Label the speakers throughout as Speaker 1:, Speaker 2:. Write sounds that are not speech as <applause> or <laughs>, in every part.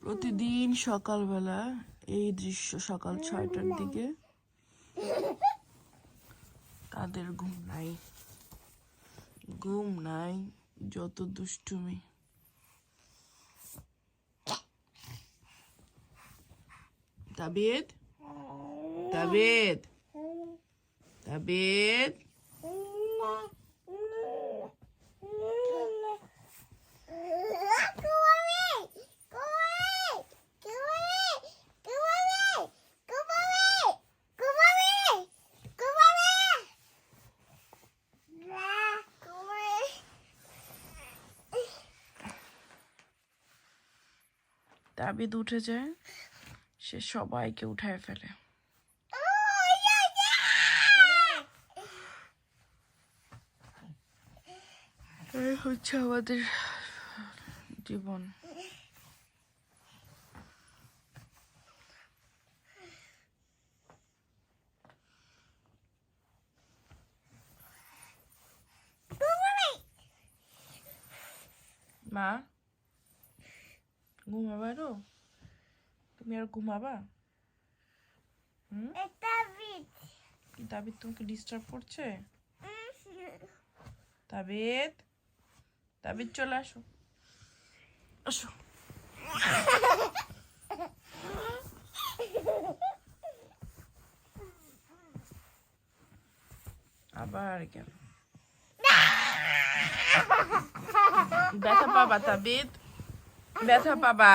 Speaker 1: প্রতিদিন সকালবেলা এই দৃশ্য সকাল ছয়টার দিকে। তাদের ঘুম নাই। ঘুম নাই যত দুষ্টুমি। তাবিদ? তাবিদ? তাবিদ? তাবিদ উঠে যায় সে সবাইকে উঠায় ফেলে। হচ্ছে আমাদের জীবন। মা? ঘুমাবা আরও তুমি আর ঘুমাবা হুম তাবিদ তোমাকে ডিস্টার্ব করছে তাবিদ তাবিদ চলে আসো আসো আবার কেন ব্যথা পাবা তাবিদ ব্যথা পাবা।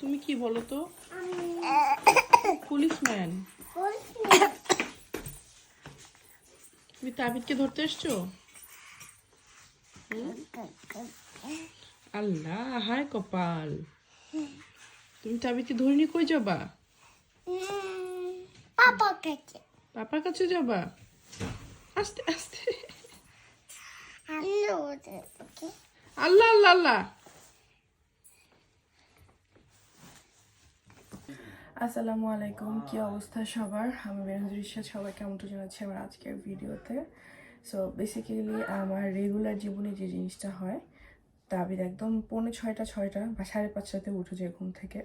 Speaker 1: তুমি কি বলো তো? পুলিশম্যান। তুমি তাবিদকে ধরতে এসছো? আল্লাহ হায় কপাল। তুমি তাবিদকে ধরে নিয়ে কই যাবা?
Speaker 2: পাপা কাছে।
Speaker 1: পাপার কাছে যাবা? আস্তে আস্তে। আল্লাহ আল্লাহ আল্লাহ আসসালামু আলাইকুম কি অবস্থা সবার? আমি বেনজুর সবাইকে আমন্ত্রণ জানাচ্ছি আমার আজকের ভিডিওতে। সো বেসিক্যালি আমার রেগুলার জীবনে যে জিনিসটা হয় তাবিদ একদম পৌনে ছয়টা ছয়টা বা সাড়ে পাঁচটাতে উঠে যায় ঘুম থেকে।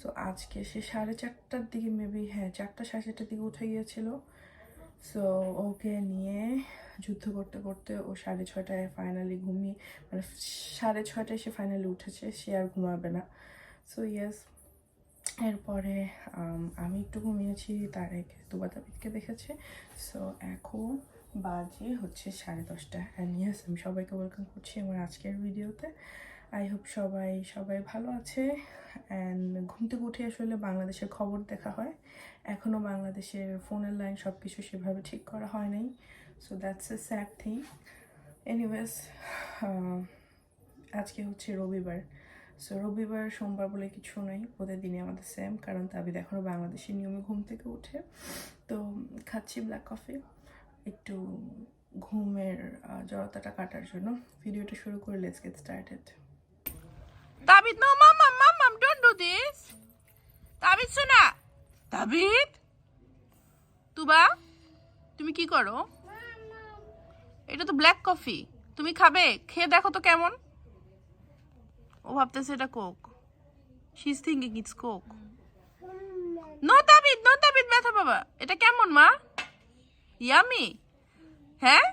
Speaker 1: সো আজকে সে সাড়ে চারটার দিকে মেবি হ্যাঁ চারটা, সাড়ে চারটার দিকে উঠে গিয়েছিল। সো ওকে নিয়ে যুদ্ধ করতে করতে ও সাড়ে ছয়টায় ফাইনালি ঘুমিয়ে মানে সাড়ে ছয়টায় সে ফাইনালি উঠেছে, সে আর ঘুমাবে না। সো ইয়েস এরপরে, আমি একটু ঘুমিয়েছি, তার একে দুবা তাবিদকে দেখেছে। সো এখন বাজে হচ্ছে সাড়ে দশটা। অ্যান্ড ইয়েস আমি সবাইকে ওয়েলকাম করছি আমার আজকের ভিডিওতে আই হোপ সবাই সবাই ভালো আছে। অ্যান্ড ঘুম থেকে উঠে আসলে বাংলাদেশের খবর দেখা হয়। এখনও বাংলাদেশের ফোনের লাইন সব কিছু সেভাবে ঠিক করা হয় নাই। So that's a sad thing anyways আজকে হচ্ছে রবিবার। সো রবিবার, সোমবার বলে কিছু নাই। প্রতিদিনই আমাদের সেম কারণ তাবিদ এখনও বাংলাদেশের নিয়মে ঘুম থেকে উঠে। তো খাচ্ছি ব্ল্যাক কফি একটু ঘুমের জড়তাটা কাটার জন্য ভিডিওটা শুরু করে let's get started Tabid no মামা মামা ডোন্ট ডু দিস তাবিদ, শোনা। তাবিদ? তুবা, তুমি কি করো? এটা তো ব্ল্যাক কফি তুমি খাবে? খেয়ে দেখো তো কেমন। ও ভাবতেছে এটা coke she is thinking it's coke no Tabid no Tabid, ব্যথা বাবা এটা কেমন, মা? ইয়ামি হ্যাঁ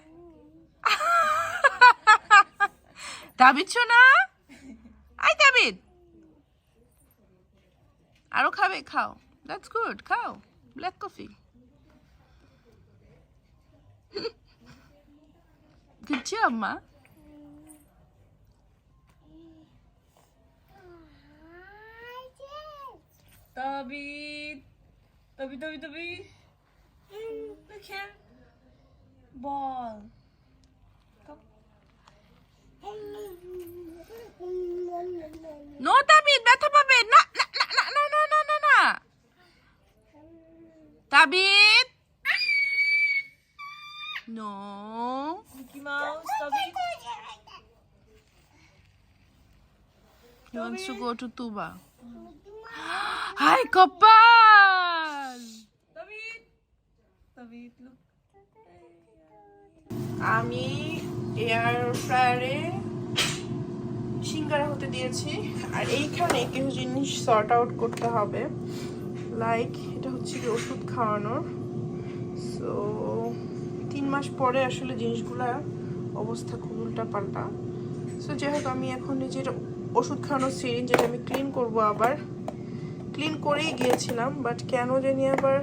Speaker 1: তাবিদ শোনা আই তাবিদ আরও খাবে? খাও। দ্যাটস গুড খাও। ব্ল্যাক কফি গুড জব মা
Speaker 3: David. David, David, David. Look here. Ball.
Speaker 1: No Tabid ব্যথা পাবে না না না না না না না না না তাবিদ no
Speaker 3: Mickey Mouse, David.
Speaker 1: He wants to go to Tuba. <gasps> Hi, Kapal! আমি এয়ার ফ্রায়ারে সিঙ্গারা হতে দিয়েছি। আর এইখানে কিছু জিনিস সর্ট আউট করতে হবে। লাইক এটা হচ্ছে কি ওষুধ খাওয়ানোর। সো তিন মাস পরে আসলে জিনিসগুলা অবস্থা খুব উল্টা পাল্টা সো যাই হোক, আমি এখন নিজের ওষুধ খাওয়ানোর সিরিঞ্জ যেটা আমি ক্লিন করব আবার। ক্লিন করেই গিয়েছিলাম বাট কেন জানি আবার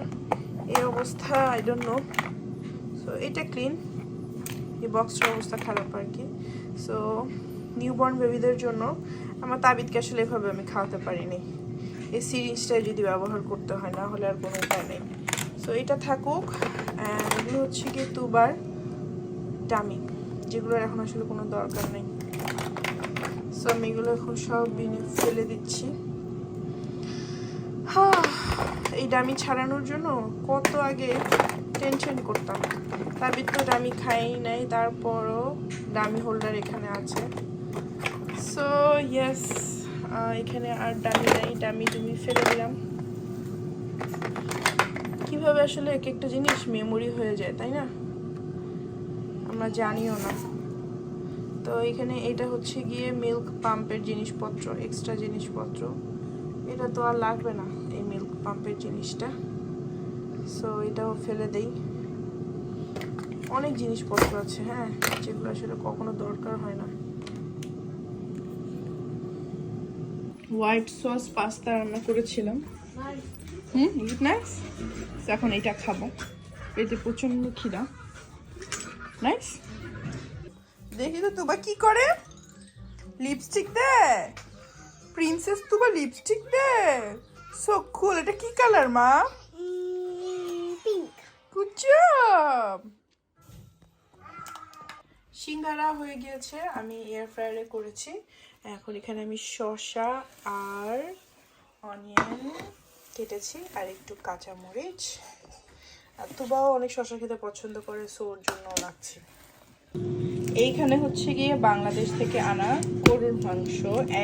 Speaker 1: এই অবস্থা আই ডোন্ট নো সো এটা ক্লিন এই বক্সটার অবস্থা খারাপ আর কি। সো নিউবর্ন বেবিদের জন্য আমার তাবিদকে আসলে এভাবে আমি খাওয়াতে পারিনি। এই সিরিজটাই যদি ব্যবহার করতে হয়, না হলে আর কোনো উপায় নেই। সো এটা থাকুক এগুলো হচ্ছে কি দুবার ডামি যেগুলোর এখন আসলে কোনো দরকার নেই। সো আমি এগুলো এখন সব ফেলে দিচ্ছি। এই ডামি ছাড়ানোর জন্য কত আগে টেনশন করতাম। তার তো দামি খাই নাই, তারপরও দামি হোল্ডার এখানে আছে। সো ইয়েস এখানে আর দামি নাই, দামি টুমি ফেলে দিলাম। কীভাবে আসলে এক একটা জিনিস মেমোরি হয়ে যায়, তাই না? আমরা জানিও না। তো এখানে এটা হচ্ছে গিয়ে মিল্ক পাম্পের জিনিসপত্র এক্সট্রা জিনিসপত্র। এটা তো আর লাগবে না, এই মিল্ক পাম্পের জিনিসটা। সো এটাও ফেলে দেই। অনেক জিনিসপত্র আছে হ্যাঁ যেগুলো আসলে কখনো দরকার হয় না। হোয়াইট সস পাস্তা রান্না করেছিলাম। Hmm it nice. এখন এটা খাব। এতে প্রচণ্ড খিদা। নাইস। দেখি তো তুবা কি করে? লিপস্টিক দে। প্রিন্সেস তুবা লিপস্টিক দে। সো কুল এটা কি কালার মা? গুড জব সিঙ্গারা হয়ে গিয়েছে, আমি এয়ার ফ্রায়ারে করেছি। এখন এখানে আমি শসা আর অনিয়ন কেটেছি আর একটু কাঁচামরিচ। আর তুবাও অনেক শসা খেতে পছন্দ করে সো ওর জন্য রাখছি। এইখানে হচ্ছে গিয়ে বাংলাদেশ থেকে আনা গরুর মাংস,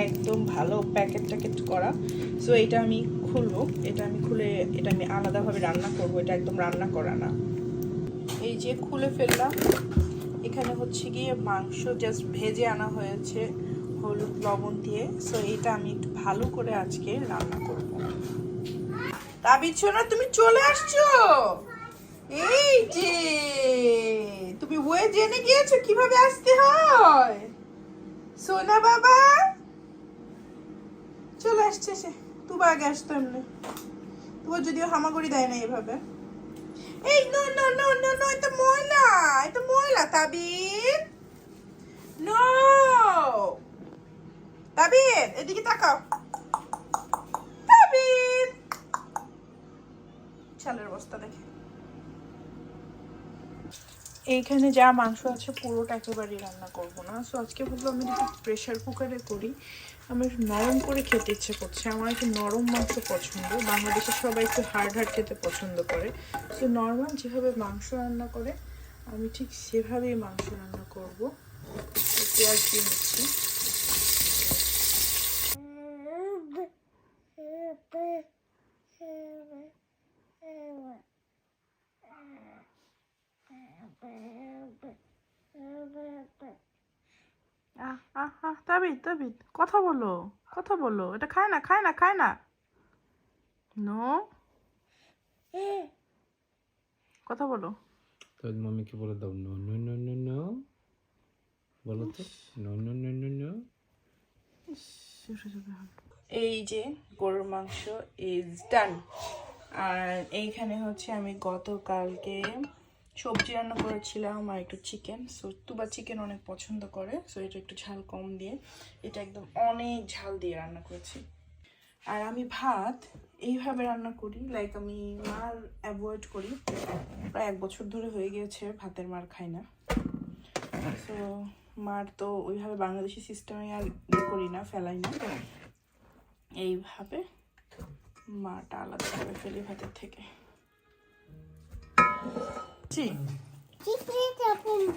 Speaker 1: একদম ভালো প্যাকেট ট্যাকেট করা। সো এটা আমি খুলবো এটা আমি খুলে, এটা আমি আলাদাভাবে রান্না করব, এটা একদম রান্না করা না। এই যে খুলে ফেললাম, এখানে হচ্ছে গিয়ে মাংস জাস্ট ভেজে আনা হয়েছে, হলুদ, লবণ দিয়ে। সো এটা আমি একটু ভালো করে আজকে রান্না করব। তাবিজ সোনা তুমি চলে আসছো? এই যে, তুমি ওয়ে জেনে গিয়েছো কীভাবে আসতে হয়? সোনা বাবা, চলে আসছে সে। তুবা আগে আসতো এমনি। তুবা যদিও হামাগুড়ি দেয় না এভাবে। এই, no no no no no, এটা ময়লা এটা ময়লা তাবিদ নো। তাবিদ এদিকে তাকাও। তাবিদ চালের বস্তা দেখে। এইখানে যা মাংস আছে পুরোটা একেবারেই রান্না করব না। সো আজকে বলব আমি যদি প্রেশার কুকারে করি। আমার নরম করে খেতে ইচ্ছে করছে। আমার একটু নরম মাংস পছন্দ। বাংলাদেশে সবাই একটু হার্ড হার্ড খেতে পছন্দ করে। তো নর্মাল যেভাবে মাংস রান্না করে, আমি ঠিক সেভাবেই মাংস রান্না করব। পেঁয়াজ দিয়ে নিচ্ছি। আহ আহ আহ তাবিদ তাবিদ কথা বলো কথা বলো এটা খায় না খায় না খায় না। নো? কথা বলো।
Speaker 4: তো মামিকে বলে দাও no no no no no. বলো তো। No no no no no.
Speaker 1: এই যে গরুর মাংস ইজ ডান আর এইখানে হচ্ছে আমি গতকালকে সবজি রান্না করেছিলাম আর একটু চিকেন সো তুবা চিকেন অনেক পছন্দ করে সো এটা একটু ঝাল কম দিয়ে। এটা একদম অনেক ঝাল দিয়ে রান্না করেছি। আর আমি ভাত এইভাবে রান্না করি লাইক আমি মার অ্যাভয়েড করি। প্রায় এক বছর ধরে হয়ে গিয়েছে, ভাতের মার খাই না। সো মার তো ওইভাবে বাংলাদেশি সিস্টেমে আর ইয়ে করি না, ফেলাই না। এইভাবে মাটা আলাদা করে ফেলি ভাতের থেকে।
Speaker 2: Çi. Çikolata
Speaker 1: yapın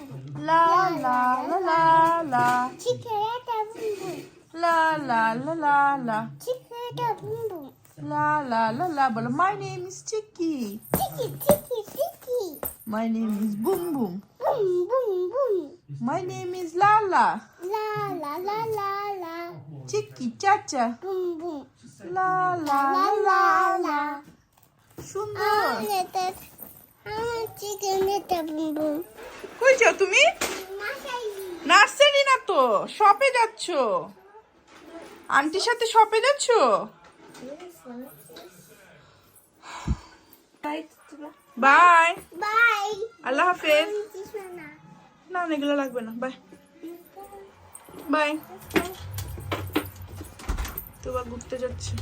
Speaker 1: La la la la
Speaker 2: la. Çikolata
Speaker 1: yapın La la la la
Speaker 2: la. Çikolata yapın
Speaker 1: La la la la la. My name is Chicky.
Speaker 2: Chicky, Chicky, Chicky.
Speaker 1: My name is Boom Boom.
Speaker 2: Boom Boom Boom.
Speaker 1: My name is Lala.
Speaker 2: La la la la la.
Speaker 1: Chicky Chacha.
Speaker 2: Boom Boom.
Speaker 1: La la
Speaker 2: la
Speaker 1: la
Speaker 2: la. Şunlar. Anne
Speaker 1: কই যাও তুমি. Nursery না তো শপে যাচ্ছ। আন্টির সাথে শপে যাচ্ছ? বাই।
Speaker 2: Bye.
Speaker 1: আল্লাহ হাফেজ। না, এগুলো লাগবে না। বাই। বাই। তো বা ঘুরতে যাচ্ছে।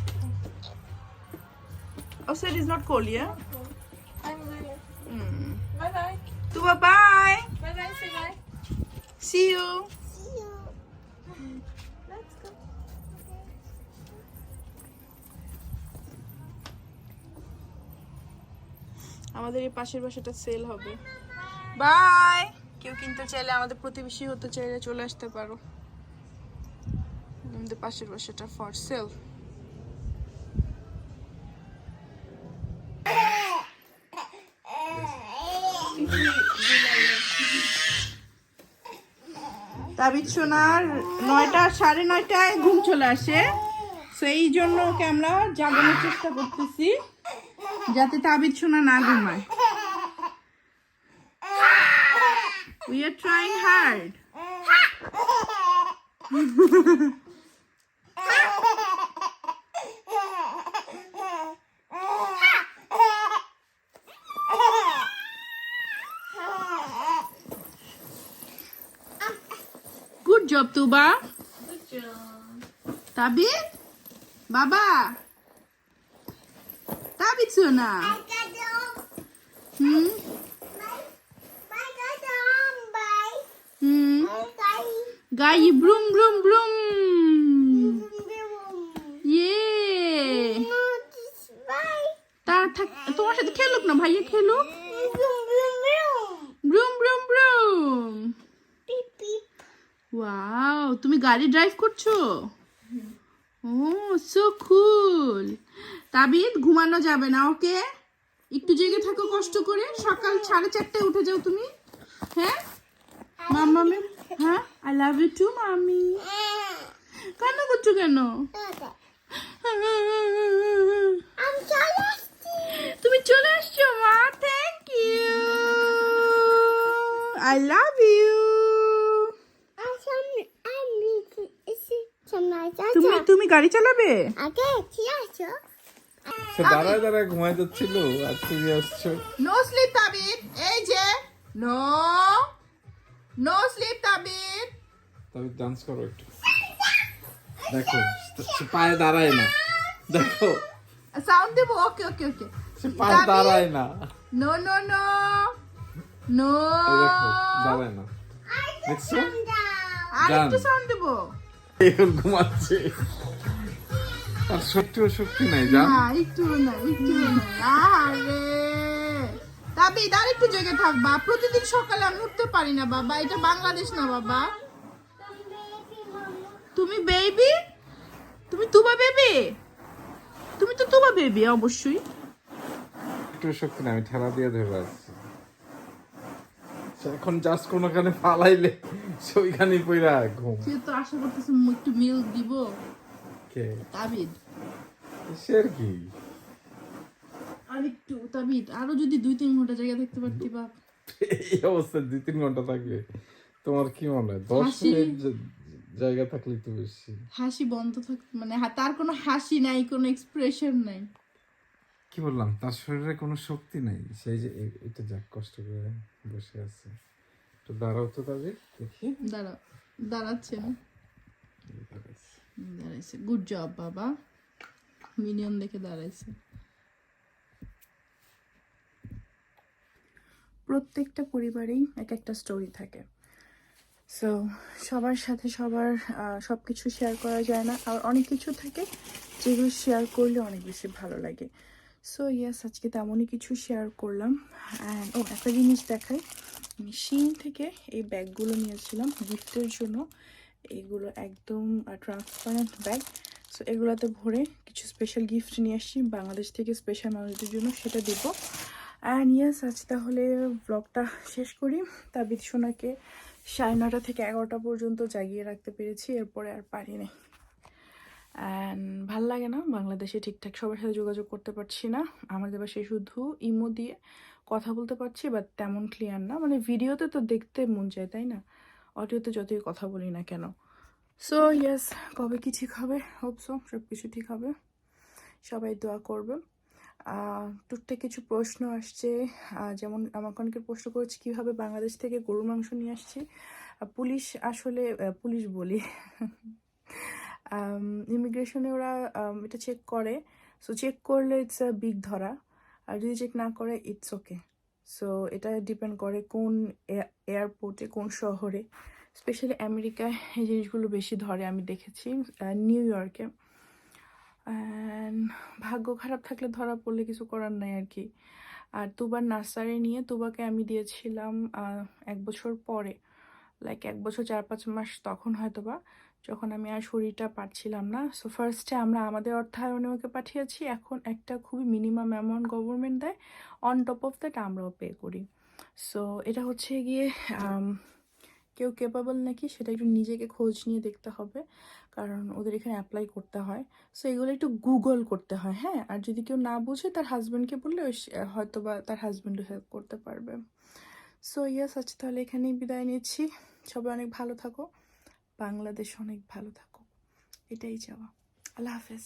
Speaker 1: ও set is not cold
Speaker 2: yeah Gonna
Speaker 3: Bye bye.
Speaker 1: তো bye
Speaker 3: Bye bye. Say bye.
Speaker 1: See you
Speaker 2: see you. Let's go.
Speaker 1: আমাদের এই পাশের বাসাটা সেল হবে বাই কেউ কিনতে চাইলে আমাদের প্রতিবেশী হতে চাইলে চলে আসতে পারো আমাদের পাশের বাসাটা ফর সেল তাবিজ সোনার নয়টা সাড়ে নয়টায় ঘুম চলে আসে। সেই জন্য ওকে আমরা জাগানোর চেষ্টা করতেছি যাতে তাবিজ সোনা না ঘুমায়। We are trying hard good Tuba.
Speaker 3: Good job.
Speaker 1: Tabi? Baba? তাবিজ শোনা
Speaker 2: I got them.
Speaker 1: Hmm
Speaker 2: Bye. Bye, broom, them.
Speaker 1: গাড়ি ড্রাইভ করছ? ও সো কুল তাবিদ, ঘুমানো যাবে না, ওকে? একটু জেগে থাকো কষ্ট করে। সকাল সাড়ে চারটায় উঠে যাও তুমি। হ্যাঁ? মাম্মামি হ্যাঁ? আই লাভ ইউ টু মামি কান্না করছ কেন. তুমি চলে আসছো, মা।
Speaker 2: Thank you I love you
Speaker 1: তুমি তুমি গাড়ি চালাবে?
Speaker 2: Okay, yes, sir.
Speaker 4: সে দাঁড়ায় দাঁড়ায় ঘুমাই যাচ্ছিল আর তুমি আসছো।
Speaker 1: নো স্লিপ তাবিদ এই যে নো নো স্লিপ তাবিদ
Speaker 4: তবে ডান্স করো একটু। দেখো সে পায়ে দাঁড়ায় না। দেখো।
Speaker 1: সাউন্ড দেবো? ওকে ওকে ওকে
Speaker 4: সে পায়ে দাঁড়ায় না।
Speaker 1: নো নো নো নো
Speaker 4: দেখো দাঁড়ায় না। দেখছ
Speaker 1: আর একটু সাউন্ড দেবো?
Speaker 4: এখন ঘুমাচ্ছে। আর শক্তি নাই
Speaker 1: না একটু না একটু আরে! একটু জেগে থাকবা প্রতিদিন সকালে আমি উঠতে পারি না বাবা। এটা বাংলাদেশ না বাবা। তুমি বেবি তুমি তুবা বেবি তুমি তো তুবা বেবি অবশ্যই।
Speaker 4: একটু শক্তি নাই আমি ঠেলা দিয়ে ধরে আছি। সে এখন জাস্ট কোনোখানে পালাইলে সে ওইখানেই পইরা ঘুম।
Speaker 1: সে তো আশা করতেছে একটু মিল্ক দিব।
Speaker 4: কে?
Speaker 1: তাবিদ।
Speaker 4: সে আর কি?
Speaker 1: আর একটু তাবিদ আরও যদি দুই তিন ঘণ্টা জায়গা থাকতে পারতি বাপ।
Speaker 4: এই অবস্থায় দুই তিন ঘণ্টা থাকবে। তোমার কি মনে হয়? দশ মিনিট জায়গা থাকলে তো বেশি।
Speaker 1: হাসি বন্ধ থাক মানে তার কোনো হাসি নাই কোনো এক্সপ্রেশন নাই।
Speaker 4: কি বললাম? তার শরীরে কোনো শক্তি নাই। সেই যে এটা যাক কষ্ট করে বসে আছে। তো দাঁড়াও তো তবে দেখি।
Speaker 1: দাঁড়া দাঁড়াচ্ছে না
Speaker 4: দাঁড়াইছে।
Speaker 1: গুড জব বাবা। মিনিয়ন দেখে দাঁড়াইছে। প্রত্যেকটা পরিবারেই এক একটা স্টোরি থাকে। সো সবার সাথে সবার সব কিছু শেয়ার করা যায় না। আর অনেক কিছু থাকে যেগুলো শেয়ার করলে অনেক বেশি ভালো লাগে। সো ইয়াস আজকে তেমনই কিছু শেয়ার করলাম. অ্যান্ড ও একটা জিনিস দেখাই। আমি থেকে এই ব্যাগগুলো নিয়েছিলাম গিফটের জন্য। এইগুলো একদম ট্রান্সপারেন্ট ব্যাগ সো এগুলোতে ভরে কিছু স্পেশাল গিফট নিয়ে আসছি। বাংলাদেশ থেকে স্পেশাল মানুষদের জন্য সেটা দিব। অ্যান্ড ইয়াস আজ তাহলে ব্লগটা শেষ করি। তাবিদ সোনাকে সাড়ে নটা থেকে এগারোটা পর্যন্ত জাগিয়ে রাখতে পেরেছি। এরপরে আর পারি পারিনি অ্যান্ড ভালো লাগে না বাংলাদেশে ঠিকঠাক সবার সাথে যোগাযোগ করতে পারছি না। আমাদের বাসে শুধু ইমো দিয়ে কথা বলতে পারছি বাট তেমন ক্লিয়ার না। মানে ভিডিওতে তো দেখতে মন চায়, তাই না? অডিওতে যতই কথা বলি না কেন। সো ইয়েস কবে কি ঠিক হবে? হোপ সো সব কিছু ঠিক হবে। সবাই দোয়া করবে টুকটাক কিছু প্রশ্ন আসছে। যেমন আমাকে অনেকে প্রশ্ন করেছে, কীভাবে বাংলাদেশ থেকে গরুর মাংস নিয়ে আসছি? পুলিশ আসলে পুলিশ বলি। <laughs> ইমিগ্রেশনে ওরা um, এটা চেক করে। সো চেক করলে ইটস আ বিগ ধরা। আর যদি চেক না করে ইটস ওকে সো এটা ডিপেন্ড করে কোন এয়ারপোর্টে কোন শহরে। স্পেশালি আমেরিকায় এই জিনিসগুলো বেশি ধরে আমি দেখেছি নিউ ইয়র্কে ভাগ্য খারাপ থাকলে ধরা পড়লে কিছু করার নাই আর কি। আর তুবার নার্সারি নিয়ে তুবাকে আমি দিয়েছিলাম এক বছর পরে। লাইক এক বছর চার পাঁচ মাস তখন হয়তো বা যখন আমি আর শরীরটা পারছিলাম না সো ফার্স্টে আমরা আমাদের অর্থায়নে ওকে পাঠিয়েছি। এখন একটা খুবই মিনিমাম অ্যামাউন্ট গভর্নমেন্ট দেয় অন টপ অফ দ্যাট আমরাও পে করি। সো এটা হচ্ছে গিয়ে কেউ কেপাবল নাকি সেটা একটু নিজেকে খোঁজ নিয়ে দেখতে হবে, কারণ ওদের এখানে অ্যাপ্লাই করতে হয়। সো এগুলো একটু গুগল করতে হয় হ্যাঁ? আর যদি কেউ না বুঝে, তার হাজব্যান্ডকে বললে হয়তো বা তার হাজব্যান্ডও হেল্প করতে পারবে। সো ইয়াস আচ্ছা তাহলে এখানেই বিদায় নিচ্ছি। সবাই অনেক ভালো থাকো। বাংলাদেশ অনেক ভালো থাকো এটাই চাওয়া। আল্লাহ হাফেজ।